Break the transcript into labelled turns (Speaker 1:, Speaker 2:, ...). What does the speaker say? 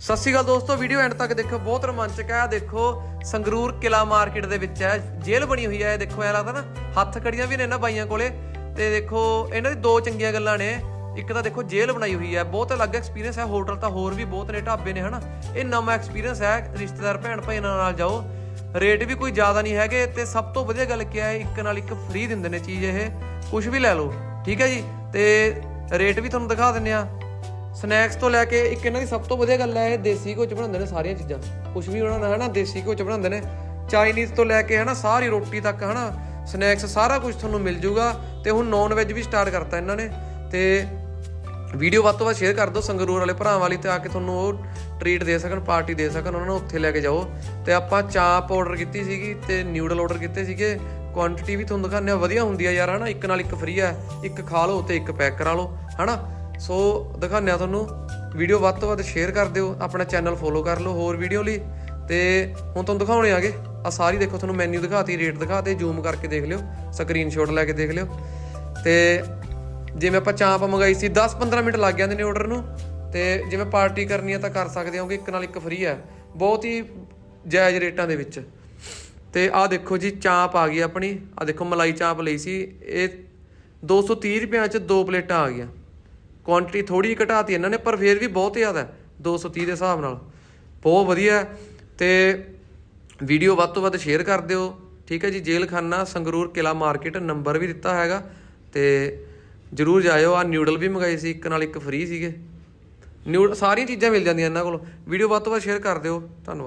Speaker 1: ਸਤਿ ਸ਼੍ਰੀ ਅਕਾਲ ਦੋਸਤੋ video and ਤੱਕ ਦੇਖੋ ਬਹੁਤ ਰੋਮਾਂਚਕ ਹੈ। ਦੇਖੋ, ਸੰਗਰੂਰ ਕਿਲਾ ਮਾਰਕੀਟ ਦੇ ਵਿੱਚ ਹੈ, ਜੇਲ੍ਹ ਬਣੀ ਹੋਈ ਹੈ ਦੇਖੋ, ਐ ਲੱਗਦਾ ਨਾ, ਹੱਥ ਖੜੀਆਂ ਵੀ ਨੇ ਇਹਨਾਂ ਬਾਈਆਂ ਕੋਲੇ। ਤੇ ਦੇਖੋ, ਇਹਨਾਂ ਦੀ ਦੋ ਚੰਗੀਆਂ ਗੱਲਾਂ ਨੇ। ਇੱਕ ਤਾਂ ਦੇਖੋ, ਜੇਲ੍ਹ ਬਣਾਈ ਹੋਈ ਹੈ, ਬਹੁਤ ਅਲੱਗ ਐਕਸਪੀਰੀਅੰਸ ਹੈ ਹੋਟਲ ਤਾਂ ਹੋਰ ਵੀ ਬਹੁਤ ਨੇ, ਢਾਬੇ ਨੇ, ਹਨਾ। ਇਹ ਨਵਾਂ ਐਕਸਪੀਰੀਅੰਸ ਹੈ, ਰਿਸ਼ਤੇਦਾਰ, ਭੈਣ ਭਾਈ ਨਾਲ ਜਾਓ। ਰੇਟ ਵੀ ਕੋਈ ਜ਼ਿਆਦਾ ਨਹੀਂ ਹੈਗੇ, ਤੇ ਸਭ ਤੋਂ ਵਧੀਆ ਗੱਲ ਕੀ ਹੈ, ਇੱਕ ਨਾਲ ਇੱਕ ਫ੍ਰੀ ਦਿੰਦੇ ਨੇ ਚੀਜ਼ ਇਹ। ਕੁਝ ਵੀ ਲੈ ਲਓ, ਠੀਕ ਹੈ ਜੀ? ਤੇ ਰੇਟ ਵੀ ਤੁਹਾਨੂੰ ਦਿਖਾ ਦਿੰਨੇ ਆ ਸਨੈਕਸ ਤੋਂ ਲੈ ਕੇ ਇੱਕ ਇਹਨਾਂ ਦੀ ਸਭ ਤੋਂ ਵਧੀਆ ਗੱਲ ਹੈ, ਇਹ ਦੇਸੀ ਘਿਓ ਚ ਬਣਾਉਂਦੇ ਨੇ ਸਾਰੀਆਂ ਚੀਜ਼ਾਂ। ਕੁਝ ਵੀ ਉਹਨਾਂ ਨੇ ਹਨਾ, ਦੇਸੀ ਘਿਓ ਚ ਬਣਾਉਂਦੇ ਨੇ। ਚਾਈਨੀਜ਼ ਤੋਂ ਲੈ ਕੇ ਹਨਾ, ਸਾਰੀ ਰੋਟੀ ਤੱਕ ਹਨਾ, ਸਨੈਕਸ ਸਾਰਾ ਕੁਝ ਤੁਹਾਨੂੰ ਮਿਲ ਜੂਗਾ। ਤੇ ਹੁਣ ਨੌਨ ਵੈਜ ਵੀ ਸਟਾਰਟ ਕਰਤਾ ਇਹਨਾਂ ਨੇ। ਤੇ ਵੀਡੀਓ ਵੱਧ ਤੋਂ ਵੱਧ ਸ਼ੇਅਰ ਕਰ ਦਿਓ, ਸੰਗਰੂਰ ਵਾਲੇ ਭਰਾਵਾਂ ਵਾਲੀ ਤੇ ਆ ਕੇ ਤੁਹਾਨੂੰ ਉਹ ਟ੍ਰੀਟ ਦੇ ਸਕਣ ਪਾਰਟੀ ਦੇ ਸਕਣ, ਉਹਨਾਂ ਨੂੰ ਉੱਥੇ ਲੈ ਕੇ ਜਾਓ। ਤੇ ਆਪਾਂ ਚਾਪ ਆਰਡਰ ਕੀਤੀ ਸੀਗੀ ਤੇ ਨਿਊਡਲ ਆਰਡਰ ਕੀਤੇ ਸੀਗੇ। ਕੁਆਂਟੀਟੀ ਵੀ ਤੁਹਾਨੂੰ ਦਿਖਾਉਂਦੇ ਆ ਵਧੀਆ ਹੁੰਦੀ ਆ ਯਾਰ, ਹਨਾ, ਇੱਕ ਨਾਲ ਇੱਕ ਫ੍ਰੀ ਆ। ਇੱਕ ਖਾ ਲਓ ਤੇ ਇੱਕ ਪੈਕ ਕਰਾ ਲਓ, ਹਨਾ। ਸੋ ਦਿਖਾਉਂਦੇ ਆ ਤੁਹਾਨੂੰ, ਵੀਡੀਓ ਵੱਧ ਤੋਂ ਵੱਧ ਸ਼ੇਅਰ ਕਰ ਦਿਓ, ਆਪਣਾ ਚੈਨਲ ਫੋਲੋ ਕਰ ਲਓ ਹੋਰ ਵੀਡੀਓ ਲਈ। ਤੇ ਹੁਣ ਤੁਹਾਨੂੰ ਦਿਖਾਉਣੇ ਆਗੇ ਆ ਸਾਰੀ ਦੇਖੋ, ਤੁਹਾਨੂੰ ਮੈਨੂ ਦਿਖਾਤੀ ਰੇਟ ਦਿਖਾਤੇ ਜ਼ੂਮ ਕਰਕੇ ਦੇਖ ਲਿਓ ਸਕਰੀਨਸ਼ਾਟ ਲੈ ਕੇ ਦੇਖ ਲਿਓ। ਤੇ ਜਿਵੇਂ ਆਪਾਂ ਚਾਂਪ ਮੰਗਾਈ ਸੀ 10-15 ਮਿੰਟ ਲੱਗ ਜਾਂਦੇ ਨੇ ਆਰਡਰ ਨੂੰ, ਤੇ ਜਿਵੇਂ ਪਾਰਟੀ ਕਰਨੀ ਹੈ ਤਾਂ ਕਰ ਸਕਦੇ ਹੋ ਕਿ ਇੱਕ ਨਾਲ ਇੱਕ ਫ੍ਰੀ ਹੈ ਬਹੁਤ ਹੀ ਜਾਇਜ਼ ਰੇਟਾਂ ਦੇ ਵਿੱਚ। ਤੇ ਆਹ ਦੇਖੋ ਜੀ, ਚਾਂਪ ਆ ਗਈ ਆਪਣੀ, ਆਹ ਦੇਖੋ ਮਲਾਈ ਚਾਂਪ ਲਈ ਸੀ, ਇਹ 230 ਰੁਪਏ ਚ ਦੋ ਪਲੇਟਾਂ ਆ ਗਈਆਂ। ਕੁਆਂਟੀਟੀ ਥੋੜੀ ਘਟਾਤੀ ਇਹਨਾਂ ਨੇ, ਪਰ ਫਿਰ ਵੀ ਬਹੁਤ ਜ਼ਿਆਦਾ ਹੈ 230 ਦੇ ਹਿਸਾਬ ਨਾਲ। ਬਹੁਤ ਵਧੀਆ ਹੈ ਤੇ ਵੀਡੀਓ ਵੱਧ ਤੋਂ ਵੱਧ ਸ਼ੇਅਰ ਕਰ ਦਿਓ। ਠੀਕ ਹੈ ਜੀ ਜੇਲ੍ਹ ਸੰਗਰੂਰ ਕਿਲਾ ਮਾਰਕੀਟ ਨੰਬਰ ਵੀ ਦਿੱਤਾ ਹੈਗਾ ਤੇ ਜਰੂਰ ਜਾਇਓ। ਆ ਨਿਊਡਲ ਵੀ ਮੰਗਾਏ ਸੀ, ਇੱਕ ਨਾਲ ਇੱਕ ਫ੍ਰੀ ਸੀਗੇ। ਨਿਊਡ ਸਾਰੀਆਂ ਚੀਜ਼ਾਂ ਮਿਲ ਜਾਂਦੀਆਂ ਇਹਨਾਂ ਕੋਲ। ਵੀਡੀਓ ਵੱਧ ਤੋਂ ਵੱਧ ਸ਼ੇਅਰ ਕਰ ਦਿਓ। ਧੰਨਵਾਦ।